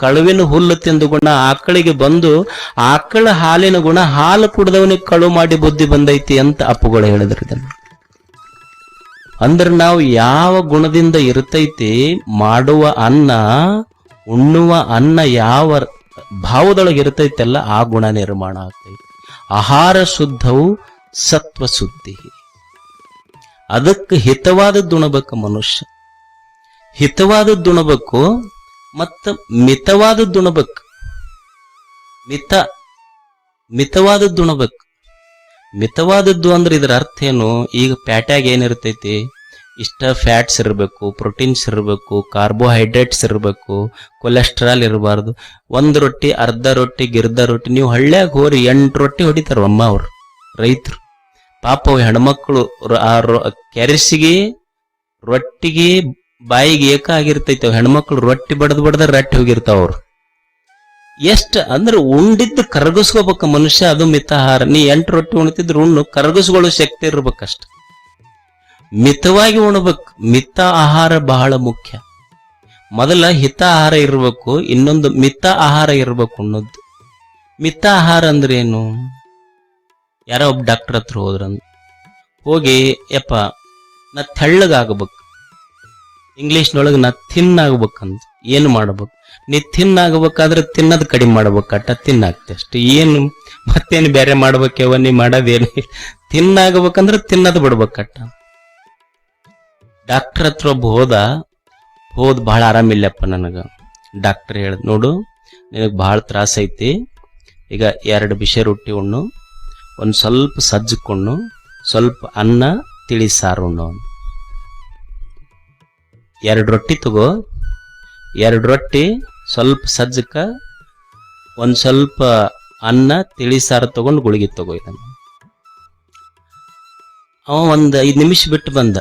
ಕಳುವಿನ ಹುಲ್ಲು ತಿಂದು ಗುಣ ಆಕಳಿಗೆ ಬಂದು ಆಕಳ ಹಾಲಿನ ಗುಣ ಹಾಲು ಕುಡ್ದವನಿಗೆ ಕಳು ಮಾಡಿ ಬುದ್ಧಿ ಬಂದೈತಿ ಅಂತ ಅಪ್ಪುಗಳು ಹೇಳಿದ್ರು ಇದನ್ನು. ಅಂದ್ರೆ ನಾವು ಯಾವ ಗುಣದಿಂದ ಇರುತ್ತೈತಿ ಮಾಡುವ ಅನ್ನ, ಉಣ್ಣುವ ಅನ್ನ ಯಾವ ಭಾವದೊಳಗೆ ಇರುತ್ತೈತಲ್ಲ ಆ ಗುಣ ನಿರ್ಮಾಣ ಆಗ್ತೈತಿ. ಆಹಾರ ಶುದ್ಧವು ಸತ್ವ ಶುದ್ಧಿ ಅದಕ್ಕೆ ಹಿತವಾದದ್ದು ಉಣಬೇಕು ಮನುಷ್ಯ. ಹಿತವಾದದ್ದು ಉಣಬೇಕು ಮತ್ತ ಮಿತವಾದದ್ದು ಉಣಬೇಕು ಮಿತ ಮಿತವಾದದ್ದು ಉಣಬೇಕು ಮಿತವಾದದ್ದು ಅಂದ್ರೆ ಇದರ ಅರ್ಥ ಏನು? ಈಗ ಪ್ಯಾಟ್ಯಾಗ ಏನಿರ್ತೈತಿ? ಇಷ್ಟ ಫ್ಯಾಟ್ಸ್ ಇರಬೇಕು, ಪ್ರೋಟೀನ್ಸ್ ಇರಬೇಕು, ಕಾರ್ಬೋಹೈಡ್ರೇಟ್ಸ್ ಇರಬೇಕು, ಕೊಲೆಸ್ಟ್ರಾಲ್ ಇರಬಾರ್ದು. ಒಂದು ರೊಟ್ಟಿ, ಅರ್ಧ ರೊಟ್ಟಿ ಗಿರ್ದ ರೊಟ್ಟಿ, ನೀವು ಹಳ್ಳ್ಯಾಗ ಹೋರಿ ಎಂಟು ರೊಟ್ಟಿ ಹೊಡಿತಾರ ಅಮ್ಮ ಅವ್ರು, ರೈತರು. ಪಾಪ ಹೆಣ್ಮಕ್ಳು ಆ ಕೆರಸಿಗೆ, ರೊಟ್ಟಿಗೆ ಬಾಯಿಗೆ ಏಕ ಆಗಿರ್ತೈತೆ ಹೆಣ್ಮಕ್ಳು ರೊಟ್ಟಿ ಬಡದ್ ಬಡದ ರಟ್ಟಿ ಹೋಗಿರ್ತಾವ ಅವ್ರು. ಎಷ್ಟ ಅಂದ್ರೆ ಉಂಡಿದ್ದು ಕರಗಿಸ್ಕೋಬೇಕ ಮನುಷ್ಯ, ಅದು ಮಿತಾಹಾರ. ನೀ ಎಂಟು ರೊಟ್ಟಿ ಉಣ್ತಿದ್ರು ಉಣ್ಣು, ಕರಗಿಸ್ಕೊಳ್ಳೋ ಶಕ್ತಿ ಇರ್ಬೇಕಷ್ಟ ಮಿತವಾಗಿ ಉಣಬೇಕು, ಮಿತ ಆಹಾರ ಬಹಳ ಮುಖ್ಯ. ಮೊದಲ ಹಿತ ಆಹಾರ ಇರಬೇಕು, ಇನ್ನೊಂದು ಮಿತ ಆಹಾರ ಇರಬೇಕು ಅನ್ನೋದು ಮಿತ ಆಹಾರ ಅಂದ್ರೆ ಏನು? ಯಾರೋ ಒಬ್ಬ ಡಾಕ್ಟರ್ ಹತ್ರ ಹೋದ್ರಂದ್. ಹೋಗಿ, ಯಪ್ಪ, ನಾ ತೆಳ್ಳಗಾಗಬೇಕು. ಇಂಗ್ಲಿಷ್ನೊಳಗೆ ನಾ ತಿನ್ನಾಗ್ಬೇಕಂತ ಆಗ್ಬೇಕಂತ ಏನು ಮಾಡ್ಬೇಕು? ನೀ ತಿನ್ನ ಆಗ್ಬೇಕಾದ್ರೆ ತಿನ್ನೋದು ಕಡಿಮೆ ಮಾಡ್ಬೇಕಟ್ಟ ತಿನ್ನಾಗ್ತಿ ಅಷ್ಟೇ. ಏನು ಮತ್ತೇನು ಬೇರೆ ಮಾಡ್ಬೇಕೇವ ನೀ ಮಾಡೋದೇನು ತಿನ್ನಾಗಬೇಕಂದ್ರೆ ತಿನ್ನೋದು ಬಿಡ್ಬೇಕಟ್ಟ ಡಾಕ್ಟರ್ ಹತ್ರ ಒಬ್ಬ ಹೋದ. ಹೋದ್ ಭಾಳ ಆರಾಮಿಲ್ಲಪ್ಪ ನನಗೆ. ಡಾಕ್ಟರ್ ಹೇಳ್ದ ನೋಡು, ನಿನಗೆ ಬಹಳ ತ್ರಾಸ ಐತಿ. ಈಗ ಎರಡು ಬಿಸಿ ರೊಟ್ಟಿ ಉಣ್ಣು, ಒಂದು ಸ್ವಲ್ಪ ಸಜ್ಜಕೊಂಡು ಸ್ವಲ್ಪ ಅನ್ನ, ತಿಳಿ ಸಾರು ಉಣ್ಣು. ಎರಡು ರೊಟ್ಟಿ ತಗೋ. ಎರಡು ರೊಟ್ಟಿ ಸ್ವಲ್ಪ ಸಜ್ಜಕ, ಒಂದು ಸ್ವಲ್ಪ ಅನ್ನ, ತಿಳಿ ಸಾರು ತಗೊಂಡು ಗುಳಿಗೆ ತಗೋ ಇದನ್ನು. ಅವ ಒಂದು ಐದು ನಿಮಿಷ ಬಿಟ್ಟು ಬಂದ.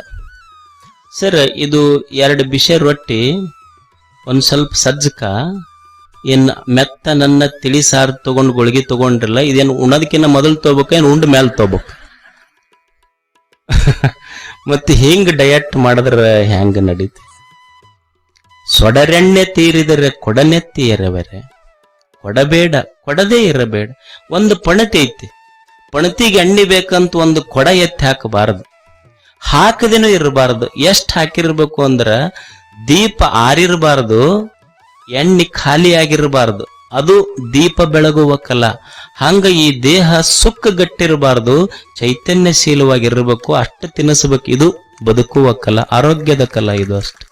ಸರ್, ಇದು ಎರಡು ಬಿಸಿ ರೊಟ್ಟಿ, ಒಂದು ಸ್ವಲ್ಪ ಸಜ್ಜಕ, ಏನು ಮೆತ್ತ, ನನ್ನ ತಿಳಿ ಸಾರು ತಗೊಂಡು ಗುಳಿಗೆ ತಗೊಂಡ್ರಲ್ಲ, ಇದೇನು ಉಣ್ಣೋದಕ್ಕಿಂತ ಮೊದಲು ತಗೋಬೇಕು, ಏನು ಉಂಡ ಮೇಲೆ ತಗೋಬೇಕು? ಮತ್ತೆ ಹಿಂಗ್ ಡಯಟ್ ಮಾಡಿದ್ರೆ ಹೆಂಗೆ ನಡೀತಿ? ಸೊಡರೆಣ್ಣೆ ತೀರಿದರೆ ಕೊಡನೆತ್ತಿ ಎರವರೆ ಕೊಡಬೇಡ, ಕೊಡದೇ ಇರಬೇಡ. ಒಂದು ಪಣತಿ ಐತಿ. ಪಣತಿಗೆ ಎಣ್ಣೆ ಬೇಕಂತ ಒಂದು ಕೊಡ ಎತ್ತಿ ಹಾಕಬಾರದು. ಹಾಕದೇನೂ ಇರಬಾರದು. ಎಷ್ಟು ಹಾಕಿರ್ಬೇಕು ಅಂದ್ರ ದೀಪ ಆರಿರಬಾರದು, ಎಣ್ಣೆ ಖಾಲಿ ಆಗಿರಬಾರದು. ಅದು ದೀಪ ಬೆಳಗುವ ಕಲ. ಹಂಗ ಈ ದೇಹ ಸುಕ್ಕ ಗಟ್ಟಿರಬಾರದು ಚೈತನ್ಯಶೀಲವಾಗಿರಬೇಕು, ಅಷ್ಟು ತಿನ್ನಿಸ್ಬೇಕು ಇದು ಬದುಕುವ ಕಲ, ಆರೋಗ್ಯದ ಕಲ ಇದು ಅಷ್ಟೆ.